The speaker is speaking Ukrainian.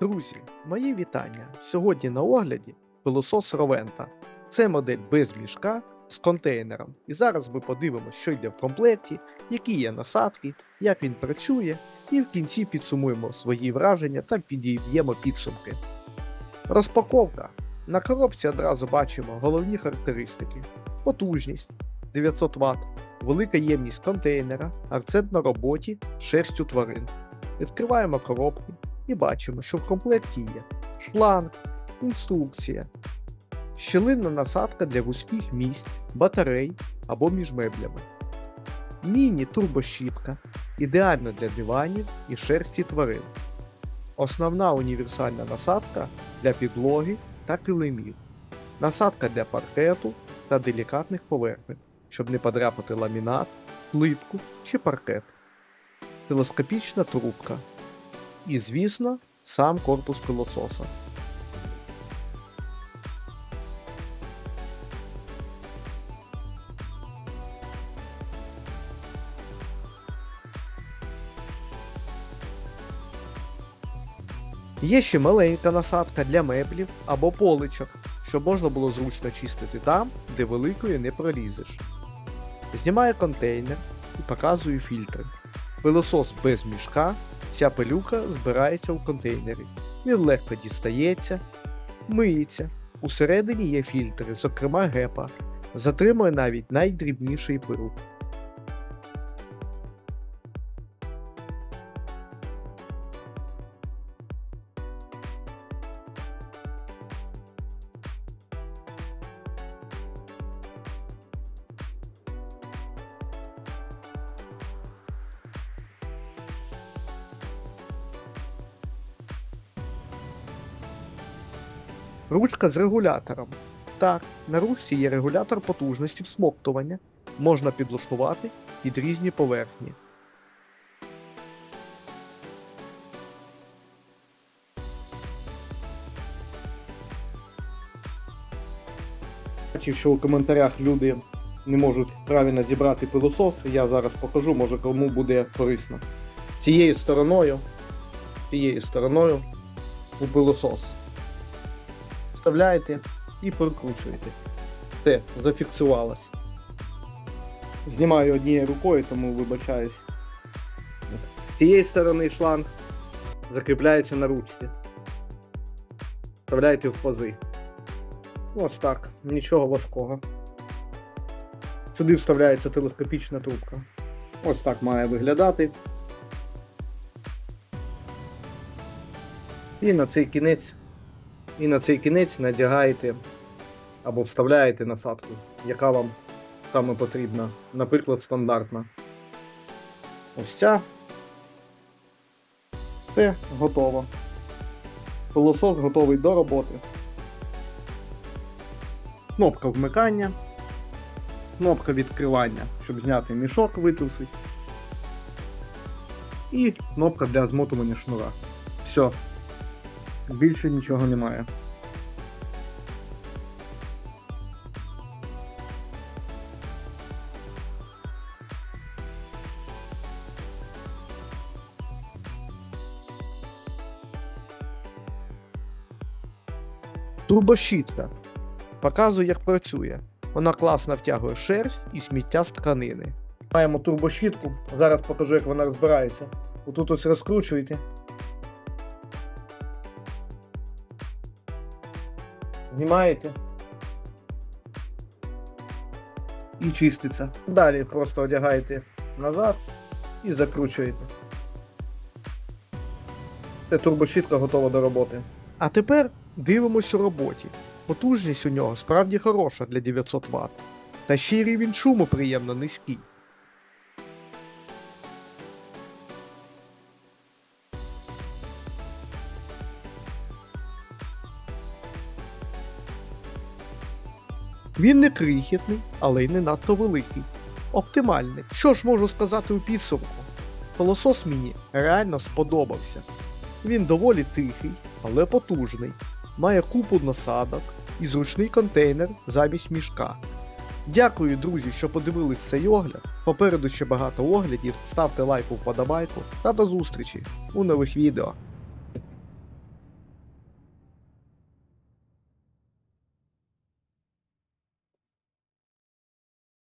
Друзі, мої вітання! Сьогодні на огляді пилосос Ровента. Це модель без мішка з контейнером. І зараз ми подивимося, що йде в комплекті, які є насадки, як він працює, і в кінці підсумуємо свої враження та підіб'ємо підсумки. Розпаковка. На коробці одразу бачимо головні характеристики: потужність 900 Вт, велика ємність контейнера, акцент на роботі шерстю тварин. Відкриваємо коробку і бачимо, що в комплекті є шланг, інструкція, щілинна насадка для вузьких місць, батарей або між меблями, міні-турбощітка, ідеальна для диванів і шерсті тварин, основна універсальна насадка для підлоги та килимів, насадка для паркету та делікатних поверхень, щоб не подряпати ламінат, плитку чи паркет, телескопічна трубка. І, звісно, сам корпус пилососа. Є ще маленька насадка для меблів або поличок, щоб можна було зручно чистити там, де великою не пролізеш. Знімаю контейнер і показую фільтри. Пилосос без мішка Ця пилюка збирається у контейнері. Він легко дістається, миється. Усередині є фільтри, зокрема гепа, затримує навіть найдрібніший пил. Ручка з регулятором. Так, на ручці є регулятор потужності всмоктування. Можна підлаштувати під різні поверхні. Бачив, що у коментарях люди не можуть правильно зібрати пилосос, я зараз покажу, може кому буде корисно. Цією стороною, цією стороною у пилосос вставляєте і прикручуєте. Все, зафіксувалось. Знімаю однією рукою, тому вибачаюсь. З цієї сторони шланг закріпляється на ручці. Вставляєте в пази. Ось так, нічого важкого. Сюди вставляється телескопічна трубка. Ось так має виглядати. І на цей кінець і на цей кінець надягаєте або вставляєте насадку, яка вам саме потрібна. Наприклад, стандартна. Ось ця. Все готово. Пилосос готовий до роботи. Кнопка вмикання, кнопка відкривання, щоб зняти мішок, витрусить. І кнопка для змотування шнура. Все. Більше нічого немає. Турбощітка. Показую, як працює. Вона класно втягує шерсть і сміття з тканини. Маємо турбощітку. Зараз покажу, як вона розбирається. Отут ось розкручуєте. Знімаєте і чиститься. Далі просто одягаєте назад і закручуєте. Це турбощітка готова до роботи. А тепер дивимось у роботі. Потужність у нього справді хороша для 900 Вт. Та ще й рівень шуму приємно низький. Він не крихітний, але й не надто великий. Оптимальний. Що ж можу сказати у підсумку? Пилосос мені реально сподобався. Він доволі тихий, але потужний, має купу насадок і зручний контейнер замість мішка. Дякую, друзі, що подивились цей огляд. Попереду ще багато оглядів. Ставте лайк у вподобайку та до зустрічі у нових відео.